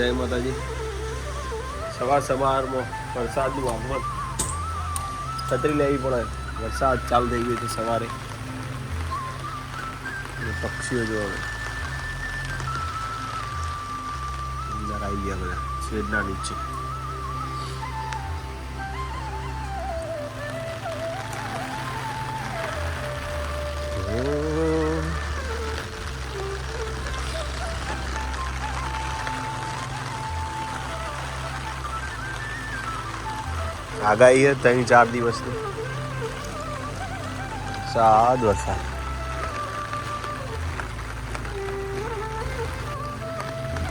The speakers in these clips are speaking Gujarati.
જય માતાજી. સવાર સવારમાં વરસાદનું આગમન. છત્રી લેવી પડે. વરસાદ ચાલુ થઈ ગયો છે સવારે. પક્ષીઓ જોવા અંદર આવી ગયા બધા. શેડના નીચે. ઓ. આગાહી ત્રણ ચાર દિવસની સાદ વરસાદ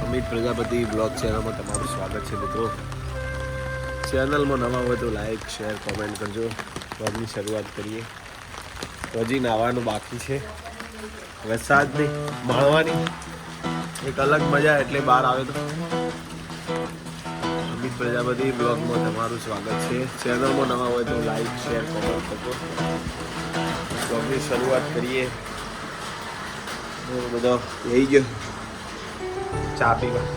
અમિત પ્રજાપતિ બ્લોગ ચેનલમાં તમારું સ્વાગત છે મિત્રો ચેનલમાં નવા હોય તો લાઈક શેર કોમેન્ટ કરજો બ્લોગની શરૂઆત કરીએ હજી નાવાનું બાકી છે વરસાદની માણવાની એક અલગ મજા એટલે બહાર આવે તો। પ્રજાપતિ બ્લોગમાં તમારું સ્વાગત છે. ચેનલમાં નવા હોય તો લાઈક શેર કોમેન્ટ કરો બ્લોગની શરૂઆત કરીએ. બધો લઈ ગયો. ચા પીવા.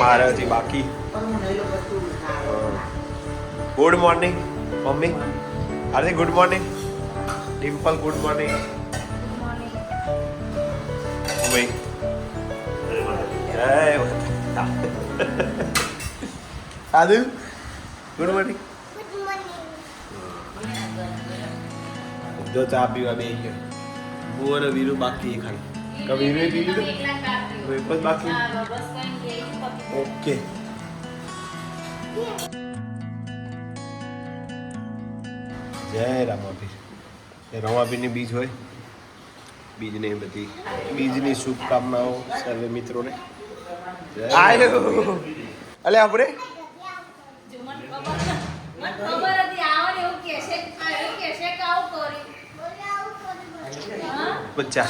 મારે હજી બાકી. Good morning mummy. અરે good morning Dimple good morning mummy. જય માતા આદિલ ગુડ મોર્નિંગ જો ચા પીવા બે ગયો. બુ અને વીરુ બાકી એ ખાલી કે વીરુએ પી લીધું? વેપસ બાકી? ઓકે. જય રામાભીર એ રામાપીરની બીજ હોય. બીજને બધી. બીજની શુભકામનાઓ સર્વે મિત્રોને. આયો. અલે આપણે? બચ્ચા.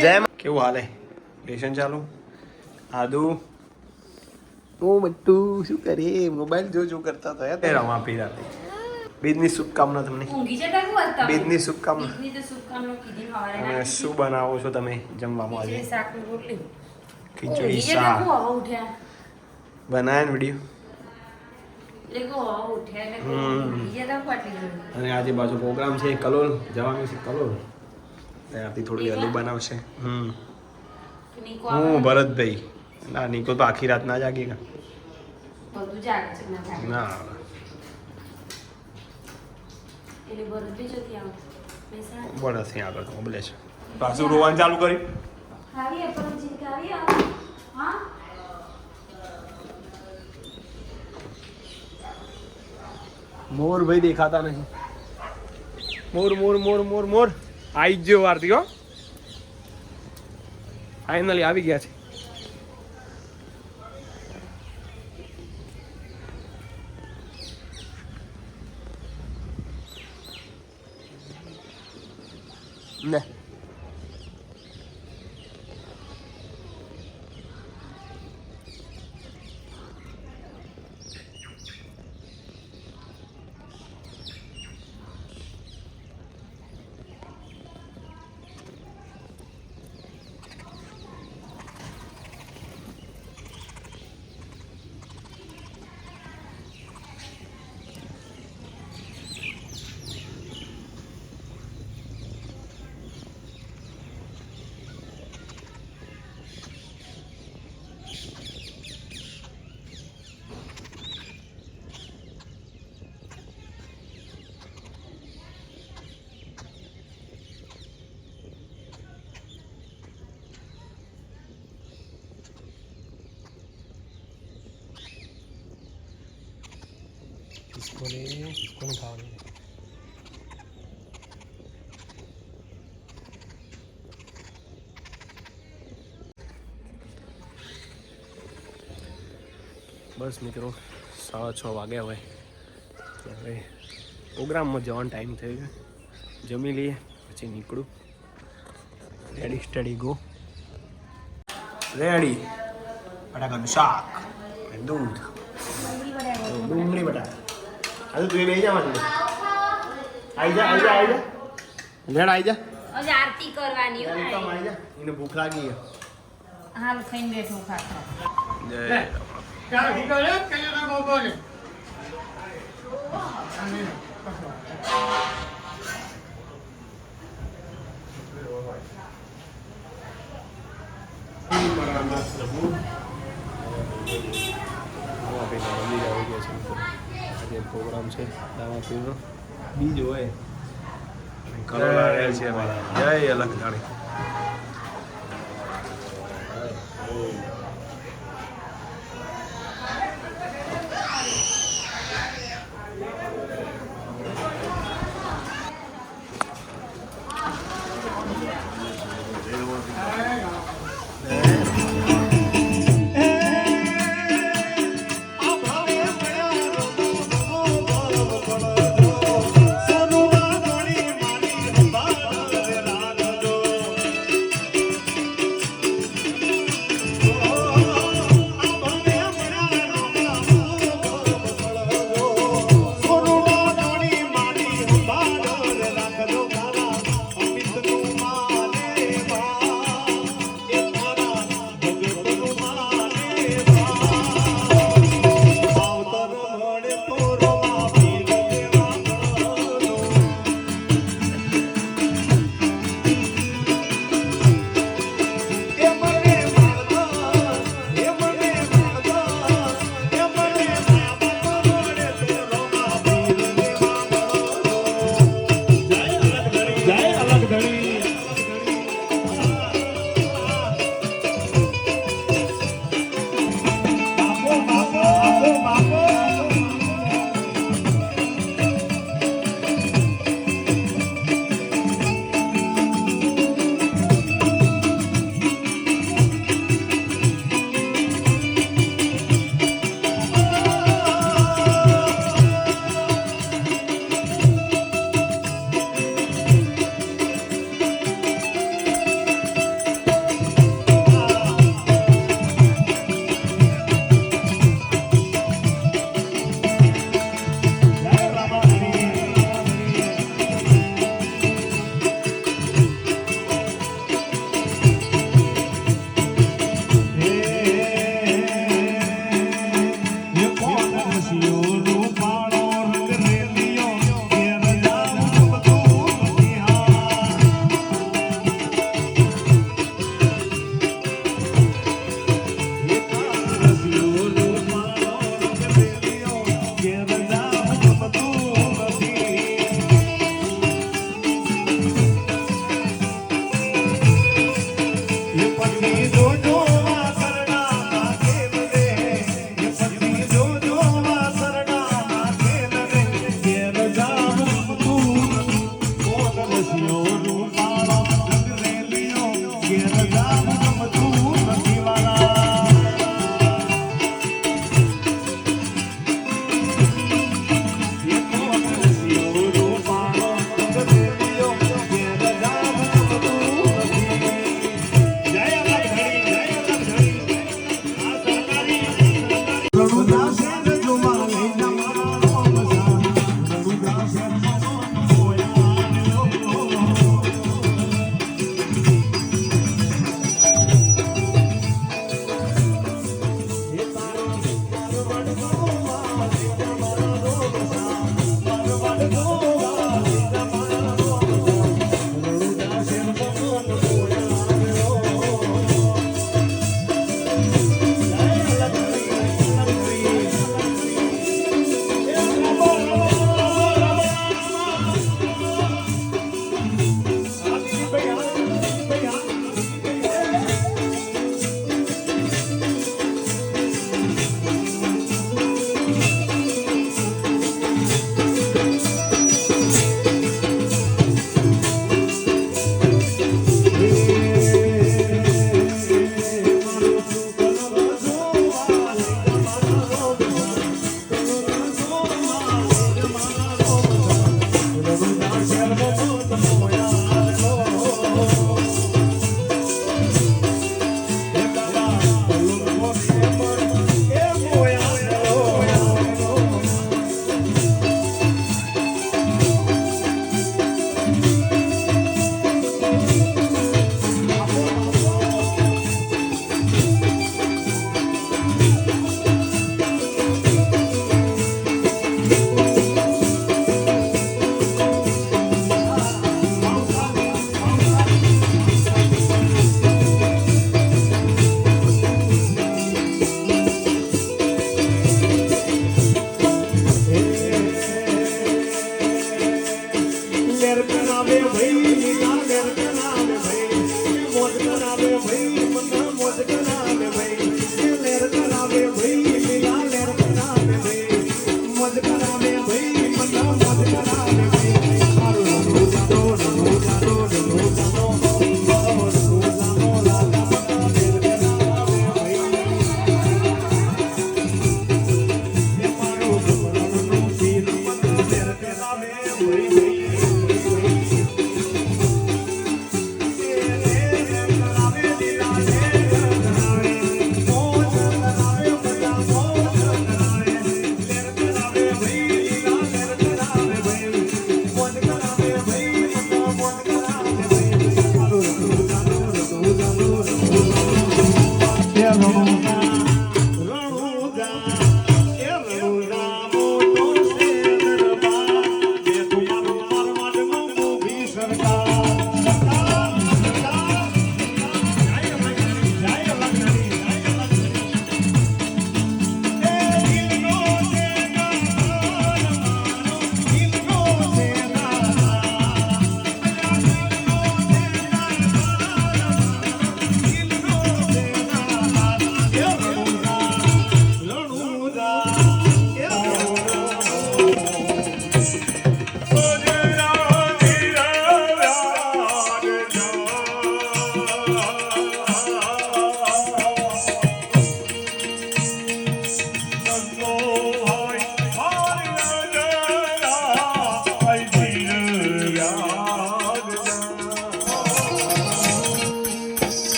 જય મા- કેવું હાલે? લેશન ચાલુ? આદુ? ઓ બટ્ટુ શું કરે? મોબાઈલ જો જો કરતા હતા તે રમા પી રાતે બીજની શુભકામના તમને. બીજની શુભકામના. અને શું બનાવો છો તમે જમવામાં આજે? ખીચડી શાક. બનાવ્યા ને વીડિયો અને આજે બાજુ પ્રોગ્રામ છે કલોલ જવાનું છે કલોલ. ત્યાંથી થોડી અલુ બનાવશે. હમ. હું ભરતભાઈ. ના નિકો તો આખી રાત ના જાગી ના બસ ત્યાં આગળ તો બોલે છે પાછું રોવાનું ચાલુ કરી. મોર ભાઈ દેખાતા નહીં. મોર મોર મોર મોર મોર. આઈ જ ગયો વારથી હો. ફાઇનલી આવી ગયા છે. इसको ले इसको नहीं खाओगे બસ મિત્રો સાડા છ વાગ્યા હોય હવે પ્રોગ્રામમાં જવાનો ટાઈમ થઈ ગયો જમી લઈએ પછી નીકળું રેડી સ્ટડી ગો રેડી બટાકાનું શાક અને દૂધ ડુંગળી બટાકા આજે તું લઈ જા માટે આઈ જા આઈ જા આઈ જા લેડ આઈ જા હજી આરતી કરવાની હોય. તો આઈ જા એને ભૂખ લાગી છે હાલ ખાઈને બેઠો ખાતો જય ચાલો ઠીક છે કઈ ના બાબો ને પ્રોગ્રામ છે દામાપીરનો બીજ હોય. કરોડા છે જય અલગ જાણી. Come on. Oh.